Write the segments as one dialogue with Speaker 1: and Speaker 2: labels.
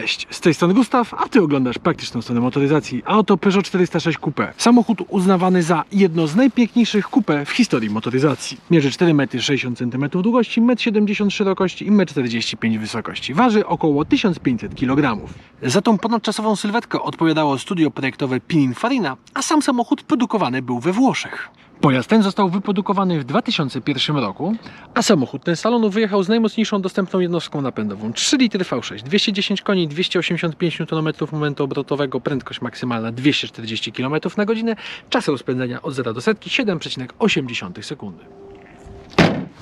Speaker 1: Cześć, z tej strony Gustaw, a Ty oglądasz praktyczną stronę motoryzacji, a oto Peugeot 406 Coupe. Samochód uznawany za jedno z najpiękniejszych coupe w historii motoryzacji. Mierzy 4 metry 60 cm długości, 1,70 m szerokości i 1,45 m wysokości. Waży około 1500 kg. Za tą ponadczasową sylwetkę odpowiadało studio projektowe Pininfarina, a sam samochód produkowany był we Włoszech. Pojazd ten został wyprodukowany w 2001 roku, a samochód ten z salonu wyjechał z najmocniejszą dostępną jednostką napędową 3 litry V6, 210 koni, 285 Nm momentu obrotowego, prędkość maksymalna 240 km na godzinę, czas rozpędzenia od 0 do setki 7,8 sekundy.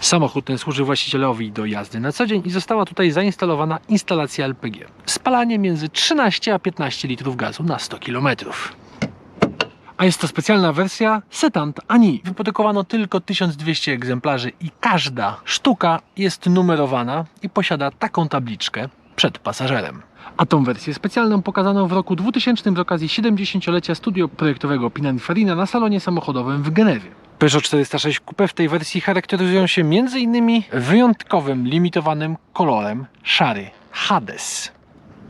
Speaker 1: Samochód ten służy właścicielowi do jazdy na co dzień i została tutaj zainstalowana instalacja LPG. Spalanie między 13 a 15 litrów gazu na 100 kilometrów. A jest to specjalna wersja Setant Ani. Wyprodukowano tylko 1200 egzemplarzy i każda sztuka jest numerowana i posiada taką tabliczkę przed pasażerem. A tą wersję specjalną pokazano w roku 2000 z okazji 70-lecia studio projektowego Pininfarina na salonie samochodowym w Genewie. Peugeot 406 Coupe w tej wersji charakteryzują się m.in. wyjątkowym, limitowanym kolorem szary Hades.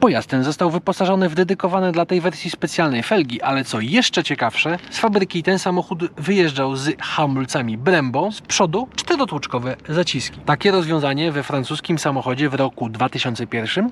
Speaker 1: Pojazd ten został wyposażony w dedykowane dla tej wersji specjalnej felgi, ale co jeszcze ciekawsze, z fabryki ten samochód wyjeżdżał z hamulcami Brembo, z przodu czterotłuczkowe zaciski. Takie rozwiązanie we francuskim samochodzie w roku 2001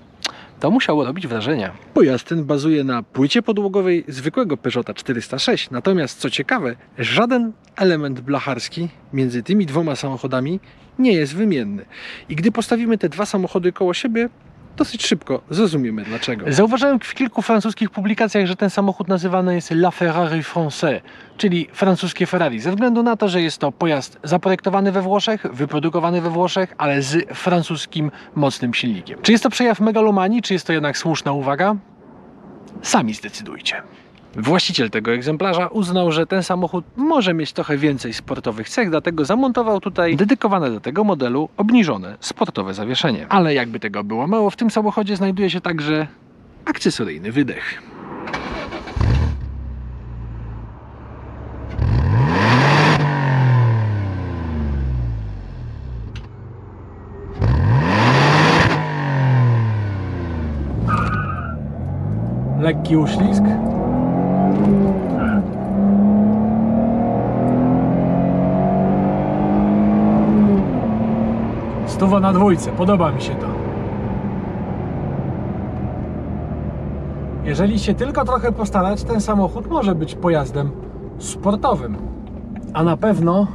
Speaker 1: to musiało robić wrażenie. Pojazd ten bazuje na płycie podłogowej zwykłego Peugeota 406, natomiast co ciekawe, żaden element blacharski między tymi dwoma samochodami nie jest wymienny. I gdy postawimy te dwa samochody koło siebie, dosyć szybko zrozumiemy dlaczego. Zauważyłem w kilku francuskich publikacjach, że ten samochód nazywany jest La Ferrari Français, czyli francuskie Ferrari, ze względu na to, że jest to pojazd zaprojektowany we Włoszech, wyprodukowany we Włoszech, ale z francuskim mocnym silnikiem. Czy jest to przejaw megalomanii, czy jest to jednak słuszna uwaga? Sami zdecydujcie. Właściciel tego egzemplarza uznał, że ten samochód może mieć trochę więcej sportowych cech, dlatego zamontował tutaj dedykowane do tego modelu obniżone sportowe zawieszenie. Ale jakby tego było mało, w tym samochodzie znajduje się także akcesoryjny wydech. Lekki uślizg. Stuwa na dwójce, podoba mi się to. Jeżeli się tylko trochę postarać, ten samochód może być pojazdem sportowym, a na pewno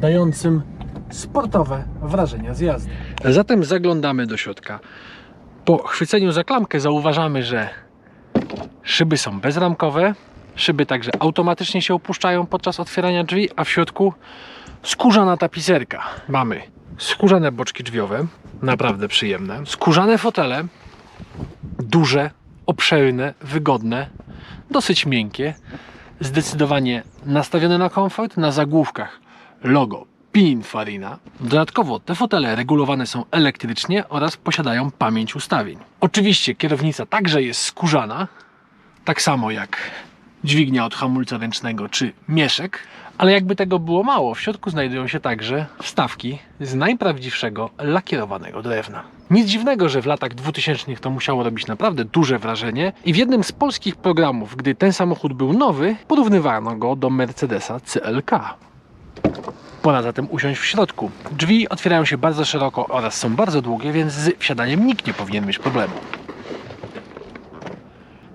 Speaker 1: dającym sportowe wrażenia z jazdy. Zatem zaglądamy do środka. Po chwyceniu za klamkę zauważamy, że szyby są bezramkowe, szyby także automatycznie się opuszczają podczas otwierania drzwi, a w środku skórzana tapicerka. Mamy skórzane boczki drzwiowe, naprawdę przyjemne, skórzane fotele, duże, obszerne, wygodne, dosyć miękkie, zdecydowanie nastawione na komfort, na zagłówkach logo Pininfarina. Dodatkowo te fotele regulowane są elektrycznie oraz posiadają pamięć ustawień. Oczywiście kierownica także jest skórzana, tak samo jak dźwignia od hamulca ręcznego czy mieszek, ale jakby tego było mało, w środku znajdują się także wstawki z najprawdziwszego lakierowanego drewna. Nic dziwnego, że w latach 2000 to musiało robić naprawdę duże wrażenie i w jednym z polskich programów, gdy ten samochód był nowy, porównywano go do Mercedesa CLK. Pora zatem usiąść w środku. Drzwi otwierają się bardzo szeroko oraz są bardzo długie, więc z wsiadaniem nikt nie powinien mieć problemu.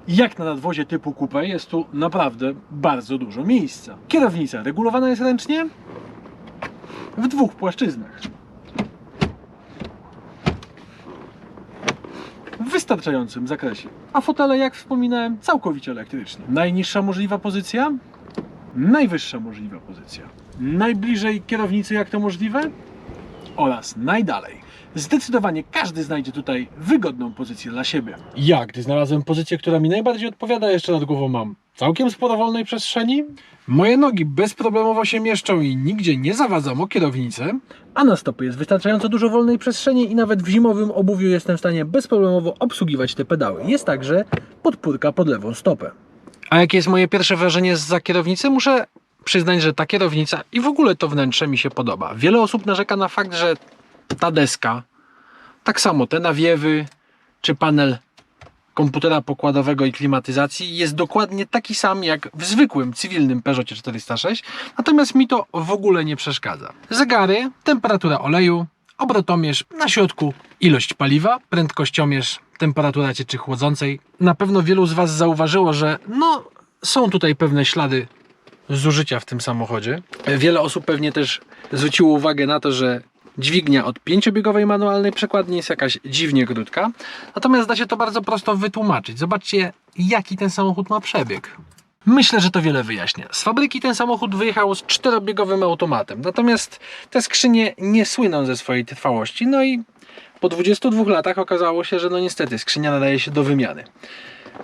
Speaker 1: Jak na nadwozie typu coupe jest tu naprawdę bardzo dużo miejsca. Kierownica regulowana jest ręcznie w dwóch płaszczyznach. W wystarczającym zakresie. A fotele, jak wspominałem, całkowicie elektryczne. Najniższa możliwa pozycja, najwyższa możliwa pozycja. Najbliżej kierownicy, jak to możliwe, oraz najdalej. Zdecydowanie każdy znajdzie tutaj wygodną pozycję dla siebie. Ja, gdy znalazłem pozycję, która mi najbardziej odpowiada, jeszcze nad głową mam całkiem sporo wolnej przestrzeni. Moje nogi bezproblemowo się mieszczą i nigdzie nie zawadzam o kierownicę. A na stopy jest wystarczająco dużo wolnej przestrzeni i nawet w zimowym obuwiu jestem w stanie bezproblemowo obsługiwać te pedały. Jest także podpórka pod lewą stopę. A jakie jest moje pierwsze wrażenie z kierownicy? Muszę przyznać, że ta kierownica i w ogóle to wnętrze mi się podoba. Wiele osób narzeka na fakt, że ta deska, tak samo te nawiewy, czy panel komputera pokładowego i klimatyzacji jest dokładnie taki sam jak w zwykłym, cywilnym Peugeotie 406, natomiast mi to w ogóle nie przeszkadza. Zegary, temperatura oleju, obrotomierz na środku, ilość paliwa, prędkościomierz, temperatura cieczy chłodzącej. Na pewno wielu z Was zauważyło, że no, są tutaj pewne ślady zużycia w tym samochodzie. Wiele osób pewnie też zwróciło uwagę na to, że dźwignia od pięciobiegowej manualnej przekładni jest jakaś dziwnie krótka. Natomiast da się to bardzo prosto wytłumaczyć. Zobaczcie, jaki ten samochód ma przebieg. Myślę, że to wiele wyjaśnia. Z fabryki ten samochód wyjechał z czterobiegowym automatem, natomiast te skrzynie nie słyną ze swojej trwałości. No i po 22 latach okazało się, że no niestety skrzynia nadaje się do wymiany.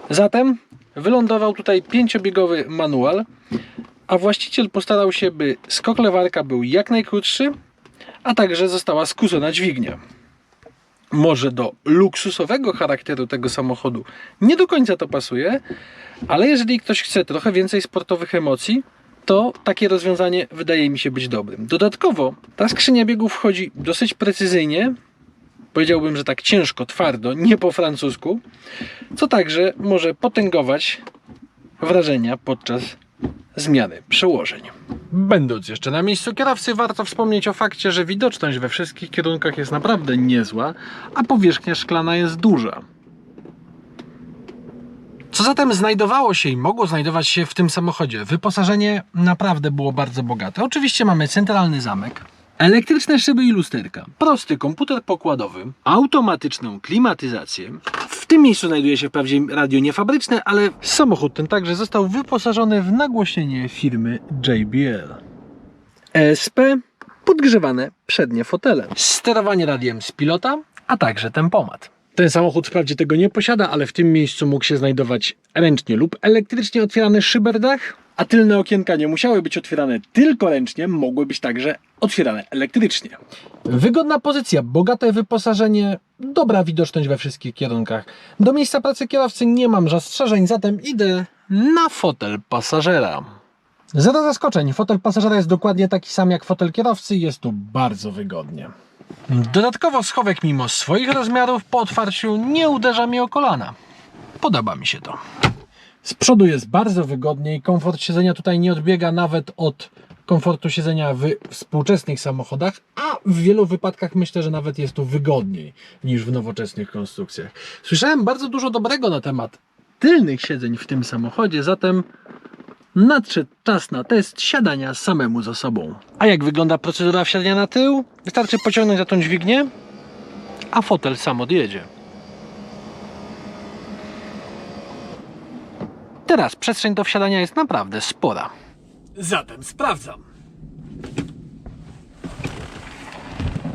Speaker 1: Zatem wylądował tutaj pięciobiegowy manual, a właściciel postarał się, by skok lewarka był jak najkrótszy, a także została skrócona dźwignia. Może do luksusowego charakteru tego samochodu nie do końca to pasuje, ale jeżeli ktoś chce trochę więcej sportowych emocji, to takie rozwiązanie wydaje mi się być dobrym. Dodatkowo ta skrzynia biegów wchodzi dosyć precyzyjnie, powiedziałbym, że tak ciężko, twardo, nie po francusku, co także może potęgować wrażenia podczas zmiany przełożeń. Będąc jeszcze na miejscu kierowcy, warto wspomnieć o fakcie, że widoczność we wszystkich kierunkach jest naprawdę niezła, a powierzchnia szklana jest duża. Co zatem znajdowało się i mogło znajdować się w tym samochodzie? Wyposażenie naprawdę było bardzo bogate. Oczywiście mamy centralny zamek, elektryczne szyby i lusterka, prosty komputer pokładowy, automatyczną klimatyzację. W tym miejscu znajduje się wprawdzie radio niefabryczne, ale samochód ten także został wyposażony w nagłośnienie firmy JBL. ESP, podgrzewane przednie fotele, sterowanie radiem z pilota, a także tempomat. Ten samochód wprawdzie tego nie posiada, ale w tym miejscu mógł się znajdować ręcznie lub elektrycznie otwierany szyberdach, a tylne okienka nie musiały być otwierane tylko ręcznie, mogły być także otwierane elektrycznie. Wygodna pozycja, bogate wyposażenie, dobra widoczność we wszystkich kierunkach. Do miejsca pracy kierowcy nie mam zastrzeżeń, zatem idę na fotel pasażera. Zero zaskoczeń, fotel pasażera jest dokładnie taki sam jak fotel kierowcy, jest tu bardzo wygodnie. Dodatkowo schowek mimo swoich rozmiarów po otwarciu nie uderza mi o kolana. Podoba mi się to. Z przodu jest bardzo wygodnie i komfort siedzenia tutaj nie odbiega nawet od komfortu siedzenia w współczesnych samochodach, a w wielu wypadkach myślę, że nawet jest tu wygodniej niż w nowoczesnych konstrukcjach. Słyszałem bardzo dużo dobrego na temat tylnych siedzeń w tym samochodzie, zatem nadszedł czas na test siadania samemu za sobą. A jak wygląda procedura wsiadania na tył? Wystarczy pociągnąć za tą dźwignię, a fotel sam odjedzie. Teraz przestrzeń do wsiadania jest naprawdę spora. Zatem sprawdzam.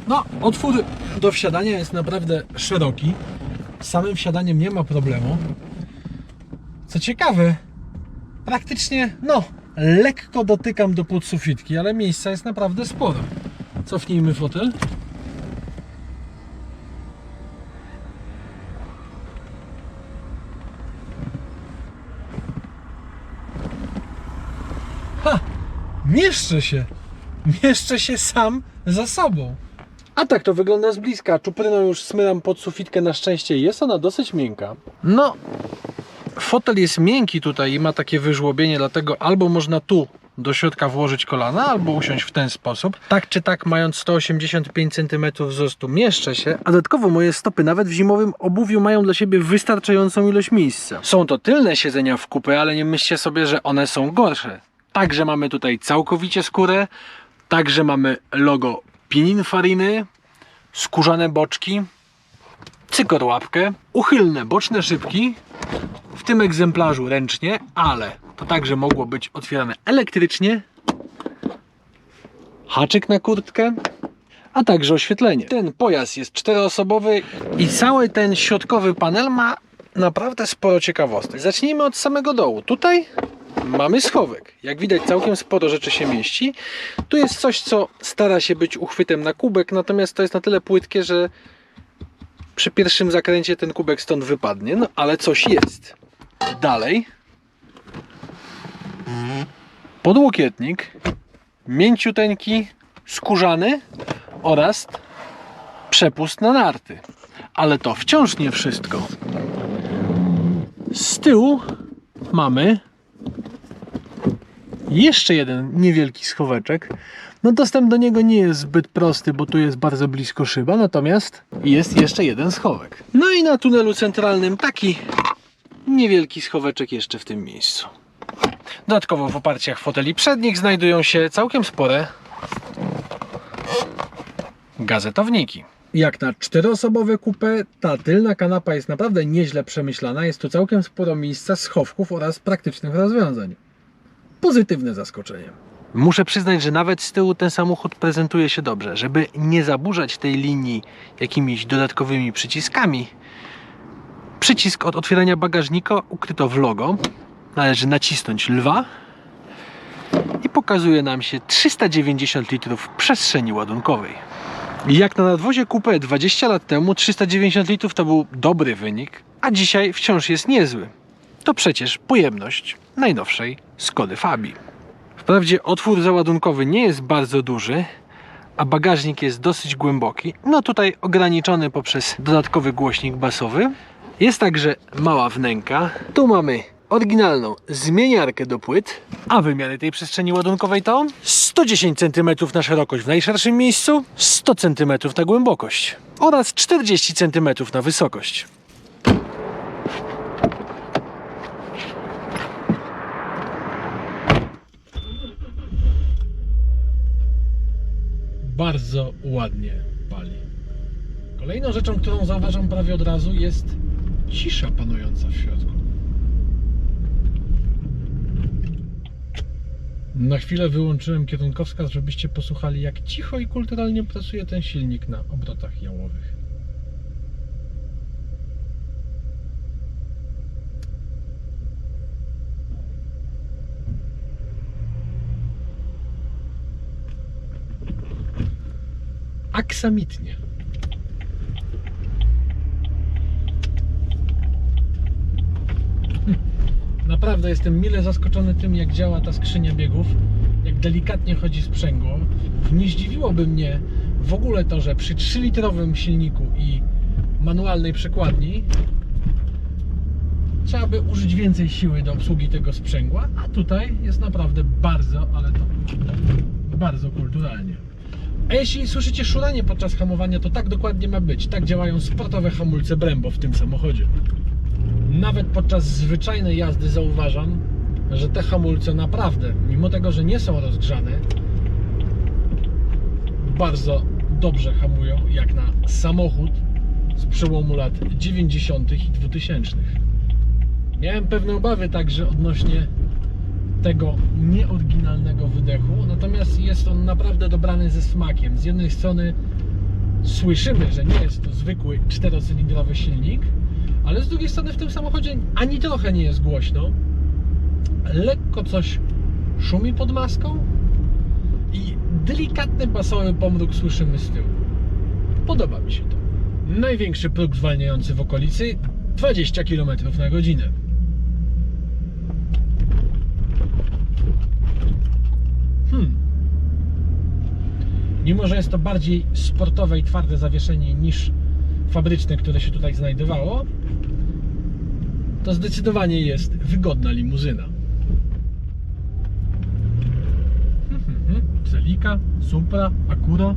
Speaker 1: No, otwór do wsiadania jest naprawdę szeroki. Z samym wsiadaniem nie ma problemu. Co ciekawe, praktycznie, no, lekko dotykam do podsufitki, ale miejsca jest naprawdę sporo. Cofnijmy fotel. Mieszczę się! Mieszczę się sam za sobą. A tak to wygląda z bliska. Czupryną już smyram pod sufitkę na szczęście. Jest ona dosyć miękka. No, fotel jest miękki tutaj i ma takie wyżłobienie, dlatego albo można tu do środka włożyć kolana, albo usiąść w ten sposób. Tak czy tak, mając 185 cm wzrostu, mieszczę się, a dodatkowo moje stopy nawet w zimowym obuwiu mają dla siebie wystarczającą ilość miejsca. Są to tylne siedzenia w kupę, ale nie myślcie sobie, że one są gorsze. Także mamy tutaj całkowicie skórę, także mamy logo Pininfariny, skórzane boczki, cykorłapkę, uchylne boczne szybki, w tym egzemplarzu ręcznie, ale to także mogło być otwierane elektrycznie, haczyk na kurtkę, a także oświetlenie. Ten pojazd jest czteroosobowy i cały ten środkowy panel ma naprawdę sporo ciekawostek. Zacznijmy od samego dołu. Tutaj mamy schowek. Jak widać całkiem sporo rzeczy się mieści. Tu jest coś, co stara się być uchwytem na kubek, natomiast to jest na tyle płytkie, że przy pierwszym zakręcie ten kubek stąd wypadnie. No ale coś jest. Dalej. Podłokietnik. Mięciuteńki, skórzany oraz przepust na narty. Ale to wciąż nie wszystko. Z tyłu mamy jeszcze jeden niewielki schoweczek. No dostęp do niego nie jest zbyt prosty, bo tu jest bardzo blisko szyba, natomiast jest jeszcze jeden schowek. No i na tunelu centralnym taki niewielki schoweczek jeszcze w tym miejscu. Dodatkowo w oparciach foteli przednich znajdują się całkiem spore gazetowniki. Jak na czteroosobowe kupę, ta tylna kanapa jest naprawdę nieźle przemyślana. Jest tu całkiem sporo miejsca, schowków oraz praktycznych rozwiązań. Pozytywne zaskoczenie. Muszę przyznać, że nawet z tyłu ten samochód prezentuje się dobrze. Żeby nie zaburzać tej linii jakimiś dodatkowymi przyciskami, przycisk od otwierania bagażnika ukryto w logo. Należy nacisnąć lwa i pokazuje nam się 390 litrów przestrzeni ładunkowej. Jak na nadwozie Coupe 20 lat temu 390 litrów to był dobry wynik, a dzisiaj wciąż jest niezły. To przecież pojemność najnowszej Skody Fabii. Wprawdzie otwór załadunkowy nie jest bardzo duży, a bagażnik jest dosyć głęboki, no tutaj ograniczony poprzez dodatkowy głośnik basowy. Jest także mała wnęka. Tu mamy oryginalną zmieniarkę do płyt, a wymiary tej przestrzeni ładunkowej to 110 cm na szerokość w najszerszym miejscu, 100 cm na głębokość oraz 40 cm na wysokość. Bardzo ładnie pali. Kolejną rzeczą, którą zauważam prawie od razu jest cisza panująca w środku. Na chwilę wyłączyłem kierunkowskaz, żebyście posłuchali, jak cicho i kulturalnie pracuje ten silnik na obrotach jałowych. Aksamitnie. Naprawdę jestem mile zaskoczony tym, jak działa ta skrzynia biegów, jak delikatnie chodzi sprzęgło. Nie zdziwiłoby mnie w ogóle to, że przy 3-litrowym silniku i manualnej przekładni trzeba by użyć więcej siły do obsługi tego sprzęgła, a tutaj jest naprawdę bardzo, ale to bardzo kulturalnie. A jeśli słyszycie szuranie podczas hamowania, to tak dokładnie ma być. Tak działają sportowe hamulce Brembo w tym samochodzie. Nawet podczas zwyczajnej jazdy zauważam, że te hamulce naprawdę, mimo tego, że nie są rozgrzane, bardzo dobrze hamują, jak na samochód z przełomu lat 90. i 2000. Miałem pewne obawy także odnośnie tego nieoryginalnego wydechu, natomiast jest on naprawdę dobrany ze smakiem. Z jednej strony słyszymy, że nie jest to zwykły czterocylindrowy silnik, ale z drugiej strony w tym samochodzie ani trochę nie jest głośno. Lekko coś szumi pod maską i delikatny basowy pomruk słyszymy z tyłu. Podoba mi się to. Największy próg zwalniający w okolicy 20 km na godzinę. Mimo, że jest to bardziej sportowe i twarde zawieszenie niż fabryczne, które się tutaj znajdowało, to zdecydowanie jest wygodna limuzyna. Celika, Supra, Acura.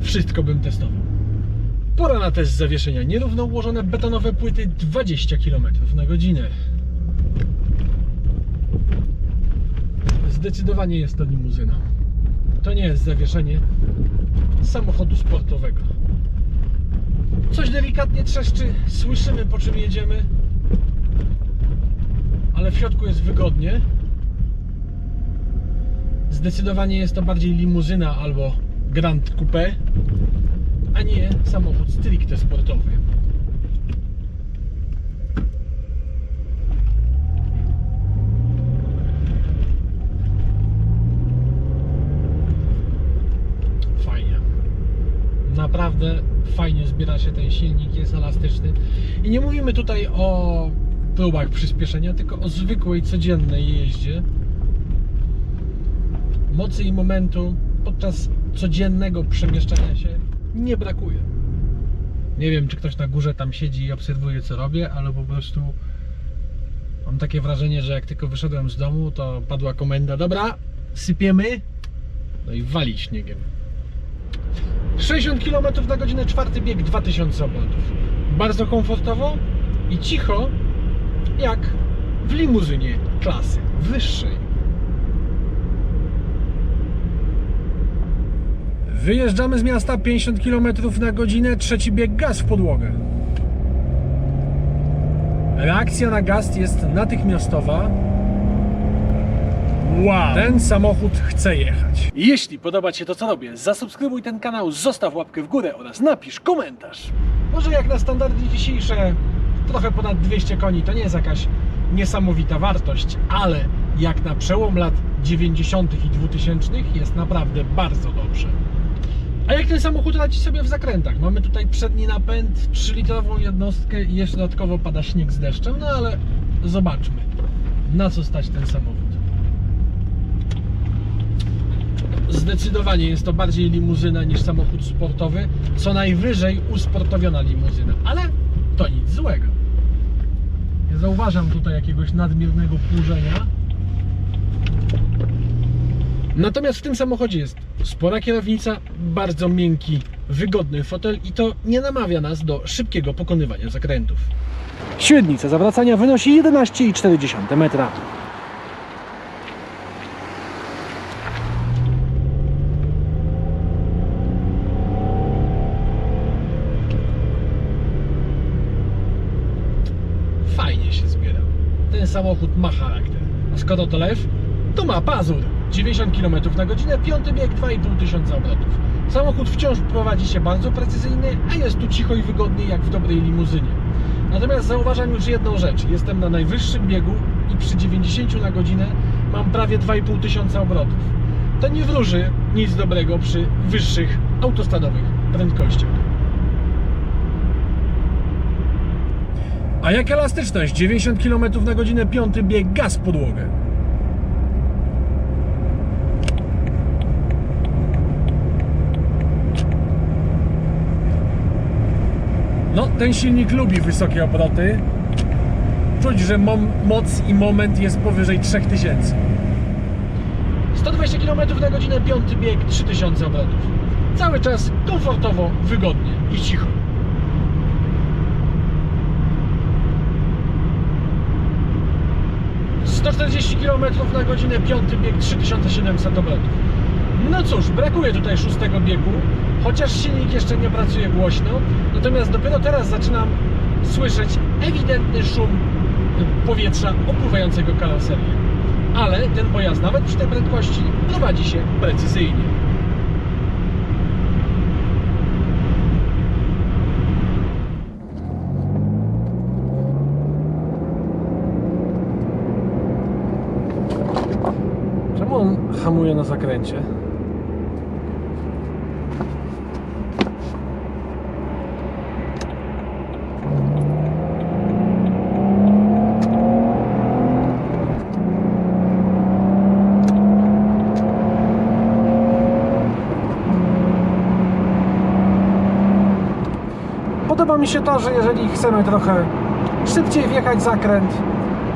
Speaker 1: Wszystko bym testował. Pora na test zawieszenia. Nierówno ułożone betonowe płyty 20 km na godzinę. Zdecydowanie jest to limuzyna. To nie jest zawieszenie samochodu sportowego. Coś delikatnie trzeszczy, słyszymy po czym jedziemy, ale w środku jest wygodnie. Zdecydowanie jest to bardziej limuzyna albo Grand Coupe, a nie samochód stricte sportowy. Fajnie. Naprawdę fajnie zbiera się ten silnik, jest elastyczny. I nie mówimy tutaj o próbach przyspieszenia, tylko o zwykłej, codziennej jeździe. Mocy i momentu podczas codziennego przemieszczania się nie brakuje. Nie wiem, czy ktoś na górze tam siedzi i obserwuje, co robię, ale po prostu Mam takie wrażenie, że jak tylko wyszedłem z domu, to padła komenda, dobra, sypiemy, no i wali śniegiem. 60 km na godzinę, czwarty bieg, 2000 obrotów. Bardzo komfortowo i cicho, jak w limuzynie klasy wyższej. Wyjeżdżamy z miasta 50 km na godzinę, trzeci bieg gaz w podłogę. Reakcja na gaz jest natychmiastowa. Wow! Ten samochód chce jechać. Jeśli podoba Ci się to, co robię, zasubskrybuj ten kanał, zostaw łapkę w górę oraz napisz komentarz. Może jak na standardy dzisiejsze, trochę ponad 200 koni to nie jest jakaś niesamowita wartość, ale jak na przełom lat 90. i 2000 jest naprawdę bardzo dobrze. A jak ten samochód radzi sobie w zakrętach? Mamy tutaj przedni napęd, 3-litrową jednostkę i jeszcze dodatkowo pada śnieg z deszczem, no ale zobaczmy, na co stać ten samochód. Zdecydowanie jest to bardziej limuzyna niż samochód sportowy, co najwyżej usportowiona limuzyna, ale to nic złego. Nie zauważam tutaj jakiegoś nadmiernego płużenia. Natomiast w tym samochodzie jest spora kierownica, bardzo miękki, wygodny fotel i to nie namawia nas do szybkiego pokonywania zakrętów. Średnica zawracania wynosi 11,4 metra. Fajnie się zbiera. Ten samochód ma charakter. A skoro to lew, to ma pazur. 90 km na godzinę, piąty bieg, 2,5 tysiąca obrotów. Samochód wciąż prowadzi się bardzo precyzyjnie, a jest tu cicho i wygodnie jak w dobrej limuzynie. Natomiast zauważam już jedną rzecz. Jestem na najwyższym biegu i przy 90 na godzinę mam prawie 2,5 tysiąca obrotów. To nie wróży nic dobrego przy wyższych autostradowych prędkościach. A jak elastyczność? 90 km na godzinę, piąty bieg, gaz podłogę. No, ten silnik lubi wysokie obroty. Czuć, że moc i moment jest powyżej 3000. 120 km na godzinę, piąty bieg, 3000 obrotów. Cały czas komfortowo, wygodnie i cicho. – 140 km na godzinę, piąty bieg, 3700 obrotów. No cóż, brakuje tutaj szóstego biegu, chociaż silnik jeszcze nie pracuje głośno, natomiast dopiero teraz zaczynam słyszeć ewidentny szum powietrza opływającego karoserię. Ale ten pojazd nawet przy tej prędkości prowadzi się precyzyjnie. Czemu on hamuje na zakręcie? Podoba mi się to, że jeżeli chcemy trochę szybciej wjechać zakręt,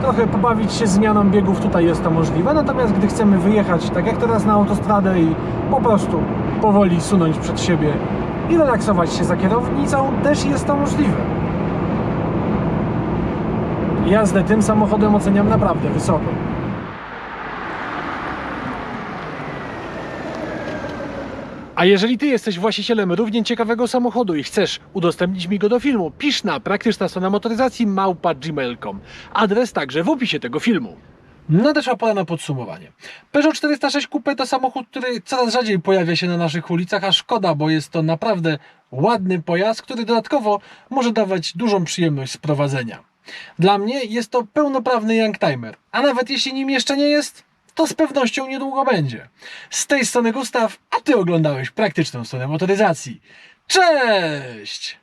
Speaker 1: trochę pobawić się zmianą biegów, tutaj jest to możliwe. Natomiast gdy chcemy wyjechać, tak jak teraz na autostradę i po prostu powoli sunąć przed siebie i relaksować się za kierownicą, też jest to możliwe. Jazdę tym samochodem oceniam naprawdę wysoko. A jeżeli Ty jesteś właścicielem równie ciekawego samochodu i chcesz udostępnić mi go do filmu, pisz na praktyczna strona motoryzacji małpa gmail.com. Adres także w opisie tego filmu. Nadeszła pora na podsumowanie. Peugeot 406 Coupe to samochód, który coraz rzadziej pojawia się na naszych ulicach, a szkoda, bo jest to naprawdę ładny pojazd, który dodatkowo może dawać dużą przyjemność z prowadzenia. Dla mnie jest to pełnoprawny youngtimer, a nawet jeśli nim jeszcze nie jest, to z pewnością niedługo będzie. Z tej strony Gustaw, a Ty oglądałeś praktyczną stronę motoryzacji. Cześć!